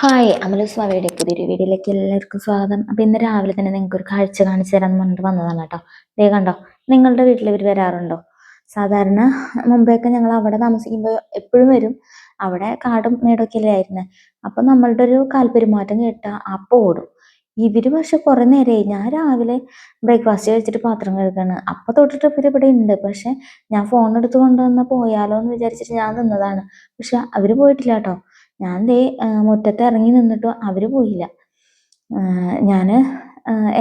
Hi Amala സ്വാമിയുടെ പുതിയൊരു വീഡിയോയിലേക്ക് എല്ലാവർക്കും സ്വാഗതം. അപ്പം ഇന്ന് രാവിലെ തന്നെ നിങ്ങൾക്ക് ഒരു കാഴ്ച കാണിച്ചു തരാൻ പറഞ്ഞിട്ട് വന്നതാണ് കേട്ടോ. ദേ കണ്ടോ നിങ്ങളുടെ വീട്ടിൽ ഇവർ വരാറുണ്ടോ? സാധാരണ മുമ്പെയൊക്കെ ഞങ്ങൾ അവിടെ താമസിക്കുമ്പോൾ എപ്പോഴും വരും. അവിടെ കാടും മേടൊക്കെ ഇല്ലായിരുന്നു അപ്പോൾ അപ്പം നമ്മളുടെ ഒരു കാൽപെരുമാറ്റം കേട്ടാൽ അപ്പം ഓടും. ഇവർ പക്ഷെ കുറെ നേരമായി ഞാൻ രാവിലെ ബ്രേക്ക്ഫാസ്റ്റ് കഴിച്ചിട്ട് പാത്രം കഴുകാണ്. അപ്പൊ തൊട്ടിട്ട് ഇവർ ഇവിടെ ഉണ്ട് പക്ഷെ ഞാൻ ഫോൺ എടുത്ത് കൊണ്ടുവന്ന പോയാലോ എന്ന് വിചാരിച്ചിട്ട് ഞാൻ നിന്നതാണ്. പക്ഷെ അവർ പോയിട്ടില്ല കേട്ടോ. ഞാൻ ദേ മുറ്റത്ത് ഇറങ്ങി നിന്നിട്ടും അവർ പോയില്ല. ഞാൻ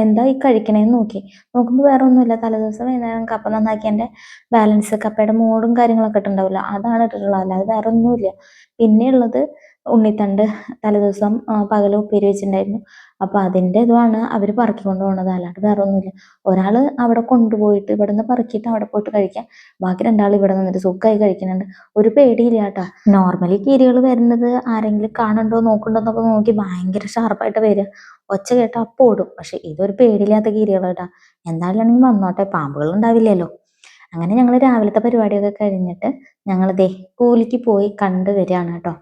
എന്താ ഈ കഴിക്കണേന്ന് നോക്കി. നോക്കുമ്പോൾ വേറെ ഒന്നുമില്ല തലേദിവസം വൈകുന്നേരം കപ്പ നന്നാക്കി എന്റെ ബാലൻസ് കപ്പയുടെ മോഡും കാര്യങ്ങളൊക്കെ ഇട്ടുണ്ടാവില്ല. അതാണ് ഇട്ടിട്ടുള്ളത്. അല്ലാതെ വേറെ ഒന്നുമില്ല പിന്നെ ഉള്ളത് ഉണ്ണിത്തണ്ട് തലേദിവസം ദിവസം പകൽ ഉപ്പേരി വെച്ചിട്ടുണ്ടായിരുന്നു അപ്പോൾ അതിന്റെ ഇതുമാണ് അവർ പറക്കിക്കൊണ്ട് പോകുന്നത് അല്ലാണ്ട് വേറെ ഒന്നുമില്ല ഒരാൾ അവിടെ കൊണ്ടുപോയിട്ട് ഇവിടെ നിന്ന് പറക്കിയിട്ട് അവിടെ പോയിട്ട് കഴിക്കാം. ബാക്കി രണ്ടാൾ ഇവിടെ നിന്നിട്ട് സുഖമായി കഴിക്കുന്നുണ്ട്. ഒരു പേടിയില്ല കേട്ടോ നോർമലി കീരികൾ വരുന്നത് ആരെങ്കിലും കാണണ്ടോ നോക്കണ്ടോ എന്നൊക്കെ നോക്കി ഭയങ്കര ഷാർപ്പായിട്ട് വരിക ഒച്ച കേട്ട അപ്പോൾ ഓടും. പക്ഷെ ഇതൊരു പേടിയില്ലാത്ത കീരികൾ കേട്ടാ എന്തായാലും വന്നോട്ടെ. പാമ്പുകൾ ഉണ്ടാവില്ലല്ലോ. അങ്ങനെ ഞങ്ങൾ രാവിലത്തെ പരിപാടിയൊക്കെ കഴിഞ്ഞിട്ട് ഞങ്ങൾ ദേ കൂലിക്ക് പോയി കണ്ടു വരികയാണ് കേട്ടോ.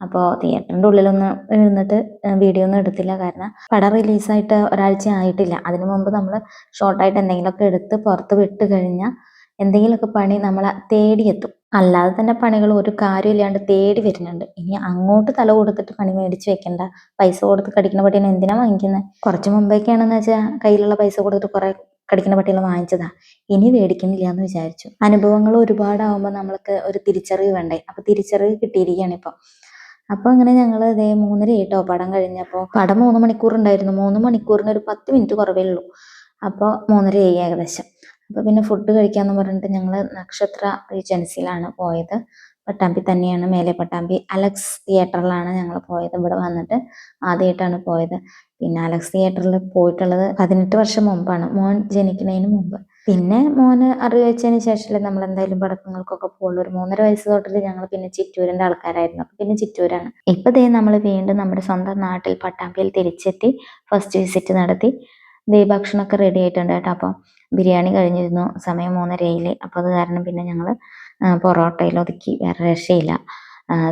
അപ്പോൾ തിയേറ്ററിന്റെ ഉള്ളിലൊന്നും ഇരുന്നിട്ട് വീഡിയോ ഒന്നും എടുത്തില്ല. കാരണം പടം റിലീസായിട്ട് ഒരാഴ്ച ആയിട്ടില്ല. അതിനു മുമ്പ് നമ്മൾ ഷോർട്ടായിട്ട് എന്തെങ്കിലുമൊക്കെ എടുത്ത് പുറത്ത് വിട്ട് കഴിഞ്ഞാൽ എന്തെങ്കിലുമൊക്കെ പണി നമ്മളെ തേടിയെത്തും. അല്ലാതെ തന്നെ പണികൾ ഒരു കാര്യമില്ലാണ്ട് തേടി വരുന്നുണ്ട്. ഇനി അങ്ങോട്ട് തല കൊടുത്തിട്ട് പണി മേടിച്ച് വെക്കണ്ട. പൈസ കൊടുത്ത് കടിക്കുന്ന പട്ടീനെ എന്തിനാ വാങ്ങിക്കുന്നത് കുറച്ച് മുമ്പേക്കാണെന്ന് വെച്ചാൽ കയ്യിലുള്ള പൈസ കൊടുത്തിട്ട് കുറെ കടിക്കുന്ന പട്ടികൾ വാങ്ങിച്ചതാ. ഇനി മേടിക്കുന്നില്ല എന്ന് വിചാരിച്ചു. അനുഭവങ്ങൾ ഒരുപാടാവുമ്പോൾ നമ്മൾക്ക് ഒരു തിരിച്ചറിവ് വേണ്ടേ? അപ്പൊ തിരിച്ചറിവ് കിട്ടിയിരിക്കുകയാണ് ഇപ്പൊ. അപ്പൊ അങ്ങനെ ഞങ്ങൾ ഇതേ മൂന്നര ആയിട്ടോ പടം കഴിഞ്ഞപ്പോൾ പടം മൂന്ന് മണിക്കൂർ ഉണ്ടായിരുന്നു. മൂന്ന് മണിക്കൂറിന് ഒരു പത്ത് മിനിറ്റ് കുറവേ ഉള്ളൂ. അപ്പോൾ മൂന്നര ആയി ഏകദേശം. അപ്പോൾ പിന്നെ ഫുഡ് കഴിക്കാന്ന് പറഞ്ഞിട്ട് ഞങ്ങൾ നക്ഷത്ര റീജൻസിയിലാണ് പോയത്. പട്ടാമ്പി തന്നെയാണ് മേലെ പട്ടാമ്പി അലക്സ് തിയേറ്ററിലാണ് ഞങ്ങൾ പോയത്. ഇവിടെ വന്നിട്ട് ആദ്യമായിട്ടാണ് പോയത്. പിന്നെ അലക്സ് തിയേറ്ററിൽ പോയിട്ടുള്ളത് പതിനെട്ട് വർഷം മുമ്പാണ്. മോൻ ജനിക്കുന്നതിന് മുമ്പ്. പിന്നെ മോന് അറിവ് വെച്ചതിന് ശേഷമല്ലേ നമ്മൾ എന്തായാലും പടക്കങ്ങൾക്കൊക്കെ പോകുള്ളൂ ഒരു മൂന്നര വയസ്സ് തൊട്ടിട്ട് ഞങ്ങൾ പിന്നെ ചിറ്റൂരിന്റെ ആൾക്കാരായിരുന്നു. അപ്പൊ പിന്നെ ചിറ്റൂരാണ്. ഇപ്പൊ ദേ നമ്മൾ വീണ്ടും നമ്മുടെ സ്വന്തം നാട്ടിൽ പട്ടാമ്പിയിൽ തിരിച്ചെത്തി ഫസ്റ്റ് വിസിറ്റ് നടത്തി. ദേ ഭക്ഷണമൊക്കെ റെഡി ആയിട്ടുണ്ട് കേട്ടോ. അപ്പോൾ ബിരിയാണി കഴിഞ്ഞിരുന്നു സമയം മൂന്നരയിൽ അപ്പോൾ അത് കാരണം പിന്നെ ഞങ്ങൾ പൊറോട്ടയിൽ ഒതുക്കി വേറെ രക്ഷയില്ല.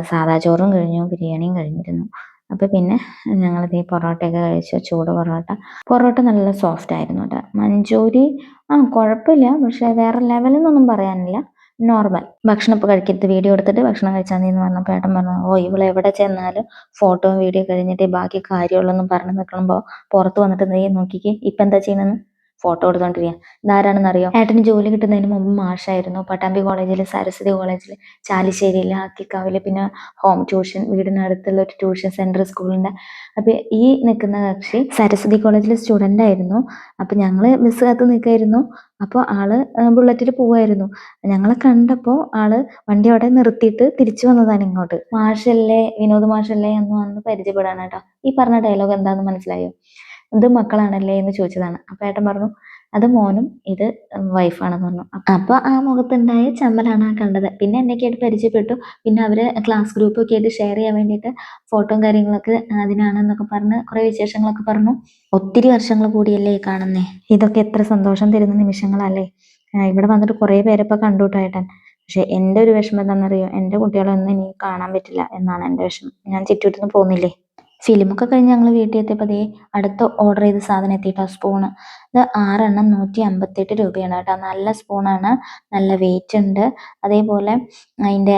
സാദാ ചോറും കഴിഞ്ഞു ബിരിയാണിയും കഴിഞ്ഞിരുന്നു. അപ്പോൾ പിന്നെ ഞങ്ങൾ ഈ പൊറോട്ടയൊക്കെ കഴിച്ചു ചൂട് പൊറോട്ട. പൊറോട്ട നല്ല സോഫ്റ്റ് ആയിരുന്നു കേട്ടോ മഞ്ചൂരി ആ കുഴപ്പമില്ല പക്ഷേ വേറെ ലെവലെന്നൊന്നും പറയാനില്ല. നോർമൽ ഭക്ഷണം ഇപ്പോൾ കഴിക്കരുത്. വീഡിയോ എടുത്തിട്ട് ഭക്ഷണം കഴിച്ചാൽ മതി എന്ന് പറഞ്ഞപ്പോൾ ഏട്ടൻ പറഞ്ഞു. ഓ ഇവിടെ എവിടെ ചെന്നാലും ഫോട്ടോ വീഡിയോ കഴിഞ്ഞിട്ട് ബാക്കി കാര്യമുള്ളൂ പറഞ്ഞു പറഞ്ഞ് നിൽക്കുമ്പോൾ പുറത്ത് വന്നിട്ട് നീ നോക്കിക്കേ. ഇപ്പം എന്താ ചെയ്യുന്നത് ഫോട്ടോ എടുത്തോണ്ടിരിക്കുക ഇതാരാണെന്നറിയോ? ഏട്ടന് ജോലി കിട്ടുന്നതിന് മുമ്പ് മാഷായിരുന്നു. പട്ടാമ്പി കോളേജിൽ സരസ്വതി കോളേജിൽ ചാലിശ്ശേരിയിൽ ആക്കിക്കാവിൽ പിന്നെ ഹോം ട്യൂഷൻ വീടിനടുത്തുള്ള ഒരു ട്യൂഷൻ സെന്റർ സ്കൂളിന്റെ അപ്പോൾ ഈ നിൽക്കുന്ന കക്ഷി സരസ്വതി കോളേജിലെ സ്റ്റുഡന്റ് ആയിരുന്നു. അപ്പോൾ ഞങ്ങൾ ബസ് കാത്ത് നിൽക്കായിരുന്നു അപ്പോൾ ആൾ ബുള്ളറ്റിൽ പോവായിരുന്നു. ഞങ്ങളെ കണ്ടപ്പോൾ ആൾ വണ്ടി അവിടെ നിർത്തിയിട്ട് തിരിച്ചു വന്നതാണ് ഇങ്ങോട്ട്. മാഷല്ലേ വിനോദ് മാഷല്ലേ എന്ന് വന്ന് പരിചയപ്പെടാനാട്ടോ. ഈ പറഞ്ഞ ഡയലോഗ് എന്താണെന്ന് മനസ്സിലായോ? ഇത് മക്കളാണല്ലേ? എന്ന് ചോദിച്ചതാണ്. അപ്പൊ ഏട്ടൻ പറഞ്ഞു അത് മോനും ഇത് വൈഫാണെന്ന് പറഞ്ഞു. അപ്പോൾ ആ മുഖത്തുണ്ടായ ചമ്മലാണ് ആ കണ്ടത്. പിന്നെ എന്നെയൊക്കെ ആയിട്ട് പരിചയപ്പെട്ടു. പിന്നെ അവർ ക്ലാസ് ഗ്രൂപ്പൊക്കെ ആയിട്ട് ഷെയർ ചെയ്യാൻ വേണ്ടിയിട്ട് ഫോട്ടോയും കാര്യങ്ങളൊക്കെ അതിനാണെന്നൊക്കെ പറഞ്ഞ് കുറേ വിശേഷങ്ങളൊക്കെ പറഞ്ഞു. ഒത്തിരി വർഷങ്ങൾ കൂടിയല്ലേ കാണുന്നേ. ഇതൊക്കെ എത്ര സന്തോഷം തരുന്ന നിമിഷങ്ങളല്ലേ. ഇവിടെ വന്നിട്ട് കുറേ പേരെ ഇപ്പൊ കണ്ടു ഏട്ടൻ. പക്ഷെ എന്റെ ഒരു വിഷമം എന്താണെന്നറിയോ? എന്റെ കുട്ടികളൊന്നും ഇനി കാണാൻ പറ്റില്ല എന്നാണ് എന്റെ വിഷമം. ഞാൻ ചുറ്റുവിട്ടൊന്നും പോകുന്നില്ലേ? ഫിലിമൊക്കെ കഴിഞ്ഞ് ഞങ്ങൾ വീട്ടിൽ എത്തിയപ്പോൾ ദേ അടുത്ത ഓർഡർ ചെയ്ത സാധനം എത്തിയിട്ടോ സ്പൂണ് ഇത് ആറെണ്ണം നൂറ്റി അമ്പത്തെട്ട് രൂപയാണ് കേട്ടോ. നല്ല സ്പൂണാണ് നല്ല വെയിറ്റ് ഉണ്ട്. അതേപോലെ അതിന്റെ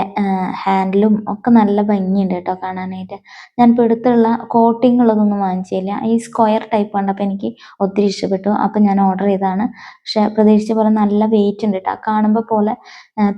ഹാൻഡിലും ഒക്കെ നല്ല ഭംഗിയുണ്ട് കേട്ടോ കാണാനായിട്ട്. ഞാൻ ഇപ്പോൾ എടുത്തുള്ള കോട്ടിങ്ങുള്ളതൊന്നും വാങ്ങിച്ചില്ല. ഈ സ്ക്വയർ ടൈപ്പ് കണ്ടപ്പോൾ എനിക്ക് ഒത്തിരി ഇഷ്ടപ്പെട്ടു. അപ്പോൾ ഞാൻ ഓർഡർ ചെയ്തതാണ്. പക്ഷെ പ്രതീക്ഷിച്ച പോലെ നല്ല വെയിറ്റ് ഉണ്ട് കേട്ടോ. കാണുമ്പോൾ പോലെ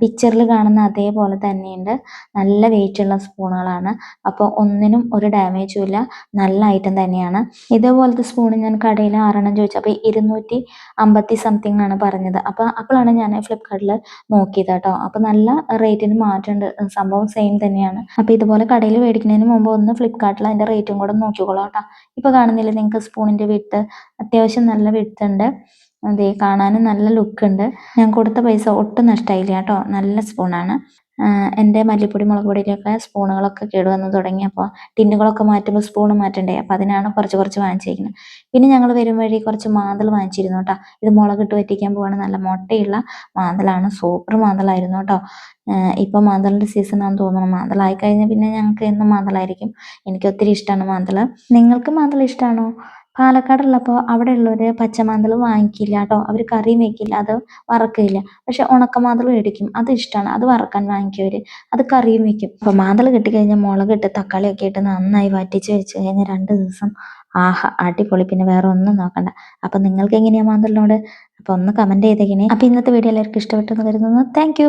പിക്ചറിൽ കാണുന്ന അതേപോലെ തന്നെയുണ്ട്. നല്ല വെയിറ്റ് ഉള്ള സ്പൂണുകളാണ് അപ്പോൾ ഒന്നിനും ഒരു ഡാമേജും ഇല്ല. നല്ല ഐറ്റം തന്നെയാണ്. ഇതേപോലത്തെ സ്പൂൺ ഞാൻ കടയിൽ ആറെണ്ണം ചോദിച്ചു. അപ്പോൾ ഇരുന്നൂറ്റി അമ്പത്തി സംതിങ് ആണ് പറഞ്ഞത്. അപ്പോൾ അപ്പോഴാണ് ഞാൻ ഫ്ലിപ്കാർട്ടിൽ നോക്കിയത് കേട്ടോ അപ്പോൾ നല്ല റേറ്റിന് മാറ്റമുണ്ട് സംഭവം സെയിം തന്നെയാണ്. അപ്പോൾ ഇതുപോലെ കടയിൽ മേടിക്കുന്നതിന് മുമ്പ് ഒന്ന് ഫ്ലിപ്കാർട്ടിൽ അതിന്റെ റേറ്റും കൂടെ നോക്കിക്കോളാം കേട്ടോ. ഇപ്പോൾ കാണുന്നില്ല നിങ്ങൾക്ക് സ്പൂണിന്റെ വിട്ട് അത്യാവശ്യം നല്ല വിട്ടുണ്ട് അതെ കാണാനും നല്ല ലുക്ക് ഉണ്ട്. ഞാൻ കൊടുത്ത പൈസ ഒട്ടും നഷ്ടമായില്ല കേട്ടോ. നല്ല സ്പൂണാണ് എന്റെ മല്ലിപ്പൊടി മുളക് പൊടിയിലൊക്കെ സ്പൂണുകളൊക്കെ കേടുവന്ന് തുടങ്ങി. അപ്പോൾ ടിന്നുകളൊക്കെ മാറ്റുമ്പോൾ സ്പൂൺ മാറ്റണ്ടേ? അപ്പോൾ അതിനാണ് കുറച്ച് കുറച്ച് വാങ്ങിച്ചിരിക്കുന്നത്. പിന്നെ ഞങ്ങൾ വരും വഴി കുറച്ച് മാന്തൽ വാങ്ങിച്ചിരുന്നു കേട്ടോ. ഇത് മുളകിട്ട് വറ്റിക്കാൻ പോവാണ്. നല്ല മുട്ടയുള്ള മാന്തലാണ്. സൂപ്പർ മാന്തലായിരുന്നു കേട്ടോ. ഇപ്പോൾ മാന്തലിന്റെ സീസൺ ആണെന്ന് തോന്നുന്നു. മാന്തലായി കഴിഞ്ഞാൽ പിന്നെ ഞങ്ങൾക്ക് എന്നും മാന്തലായിരിക്കും. എനിക്ക് ഒത്തിരി ഇഷ്ടമാണ് മാന്തൽ. നിങ്ങൾക്ക് മാന്തൽ ഇഷ്ടമാണോ? പാലക്കാടുള്ളപ്പോൾ അവിടെ ഉള്ളവർ പച്ചമാന്തൾ വാങ്ങിക്കില്ല കേട്ടോ അവർ കറിയും വെക്കില്ല അത് വറക്കില്ല. പക്ഷെ ഉണക്കമാന്തൾ മേടിക്കും. അത് ഇഷ്ടമാണ് അത് വറക്കാൻ വാങ്ങിക്കും അവർ അത് കറിയും വെക്കും. അപ്പോൾ മാന്തൾ കിട്ടിക്കഴിഞ്ഞാൽ മുളകിട്ട് തക്കാളിയൊക്കെ ഇട്ട് നന്നായി വറ്റിച്ച് വെച്ച് കഴിഞ്ഞാൽ രണ്ട് ദിവസം ആഹാ അടിപൊളി. പിന്നെ വേറെ ഒന്നും നോക്കണ്ട. അപ്പം നിങ്ങൾക്ക് എങ്ങനെയാണ് മാന്തലിനോട്? അപ്പോൾ ഒന്ന് കമന്റ് ചെയ്തേക്കണേ. അപ്പോൾ ഇന്നത്തെ വീഡിയോ എല്ലാവർക്കും ഇഷ്ടപ്പെട്ടെന്ന് കരുതുന്നു. താങ്ക്